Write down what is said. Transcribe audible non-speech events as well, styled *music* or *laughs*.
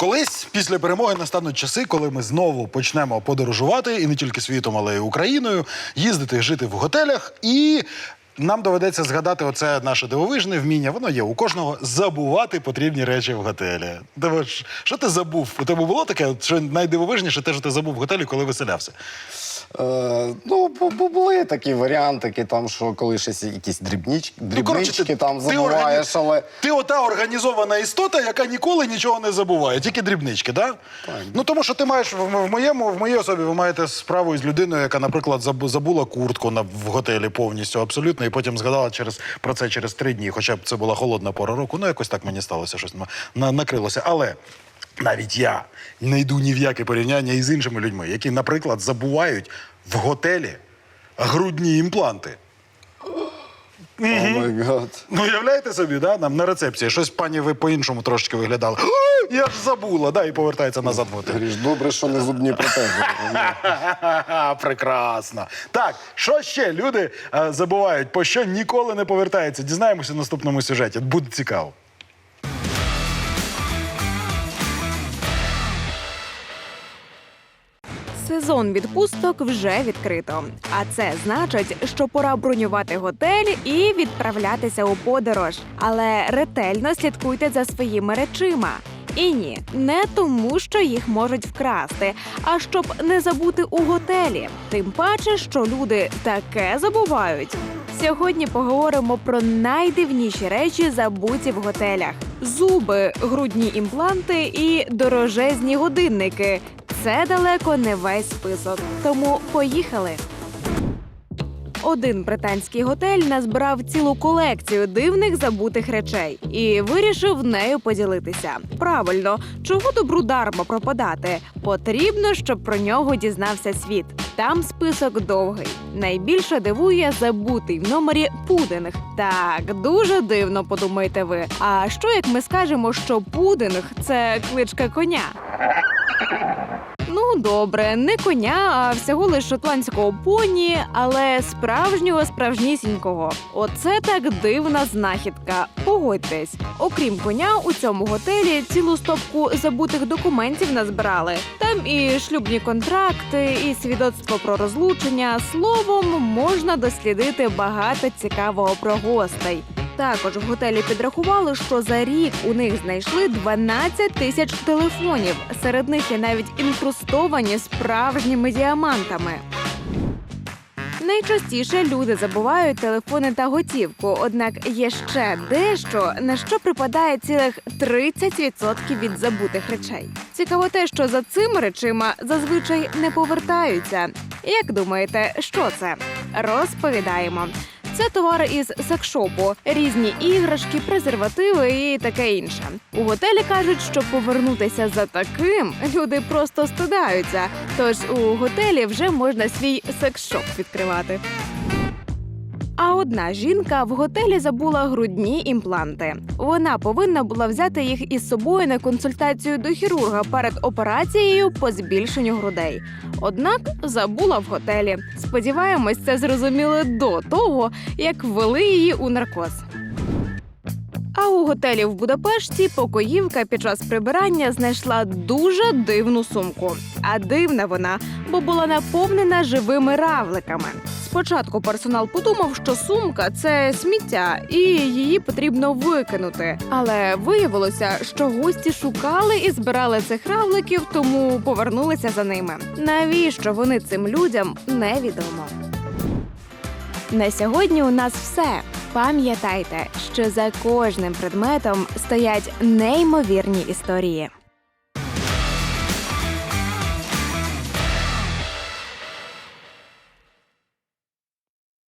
Колись після перемоги настануть часи, коли ми знову почнемо подорожувати і не тільки світом, але й Україною, їздити, жити в готелях і. Нам доведеться згадати оце наше дивовижне вміння. Воно є у кожного забувати потрібні речі в готелі. Диво, що ти забув? У тебе було таке, що найдивовижніше те, що ти забув в готелі, коли виселявся? Е, ну, бу- бу- були такі варіантики, там, що коли щось якісь дрібніч, Ну, коротше, дрібнички там забуваєш, органі- але. Ти ота організована істота, яка ніколи нічого не забуває, тільки дрібнички, да? Так. Ну тому що ти маєш в, в моєму, в моїй особі ви маєте справу із людиною, яка, наприклад, забу- забула куртку на в готелі повністю абсолютно, і потім згадала через про це через три дні. Хоча б це була холодна пора року. Ну якось так мені сталося, щось на, накрилося. Але. Навіть я не йду ні в яке порівняння із іншими людьми, які, наприклад, забувають в готелі грудні імпланти. О май гад. Ну, уявляєте собі, да? Нам на рецепції щось пані ви по-іншому трошечки виглядали. «О, Я ж забула, да, і повертається назад в готель. Гріш, добре, що не зубні протези. *laughs* Прекрасно. Так, що ще люди е, забувають, по що ніколи не повертається? Дізнаємося в наступному сюжеті. Буде цікаво. Сезон відпусток вже відкрито. А це значить, що пора бронювати готель і відправлятися у подорож. Але ретельно слідкуйте за своїми речима. І ні, не тому, що їх можуть вкрасти, а щоб не забути у готелі. Тим паче, що люди таке забувають. Сьогодні поговоримо про найдивніші речі, забуті в готелях: зуби, грудні імпланти і дорожезні годинники. Це далеко не весь список. Тому поїхали. Один британський готель назбирав цілу колекцію дивних забутих речей і вирішив нею поділитися. Правильно, чого добру дарма пропадати? Потрібно, щоб про нього дізнався світ. Там список довгий. Найбільше дивує забутий в номері пудинг. Так, дуже дивно, подумаєте ви. А що як ми скажемо, що пудинг це кличка коня? Ну, добре, не коня, а всього лиш шотландського поні, але справжнього справжнісінького. Оце так дивна знахідка. Погодьтесь. Окрім коня, у цьому готелі цілу стопку забутих документів назбирали. Там і шлюбні контракти, і свідоцтво про розлучення. Словом, можна дослідити багато цікавого про гостей. Також в готелі підрахували, що за рік у них знайшли 12 тисяч телефонів. Серед них є навіть інкрустовані справжніми діамантами. Найчастіше люди забувають телефони та готівку, однак є ще дещо, на що припадає цілих 30% від забутих речей. Цікаво те, що за цими речима зазвичай не повертаються. Як думаєте, що це? Розповідаємо. Це товари із секшопу, різні іграшки, презервативи і таке інше. У готелі кажуть, що повернутися за таким люди просто стидаються. Тож у готелі вже можна свій секшоп відкривати. А одна жінка в готелі забула грудні імпланти. Вона повинна була взяти їх із собою на консультацію до хірурга перед операцією по збільшенню грудей. Однак забула в готелі. Сподіваємось, це зрозуміли до того, як ввели її у наркоз. А у готелі в Будапешті покоївка під час прибирання знайшла дуже дивну сумку. А дивна вона, бо була наповнена живими равликами. Спочатку персонал подумав, що сумка це сміття, і її потрібно викинути. Але виявилося, що гості шукали і збирали цих равликів, тому повернулися за ними. Навіщо вони цим людям невідомо. На сьогодні у нас все. Пам'ятайте, що за кожним предметом стоять неймовірні історії.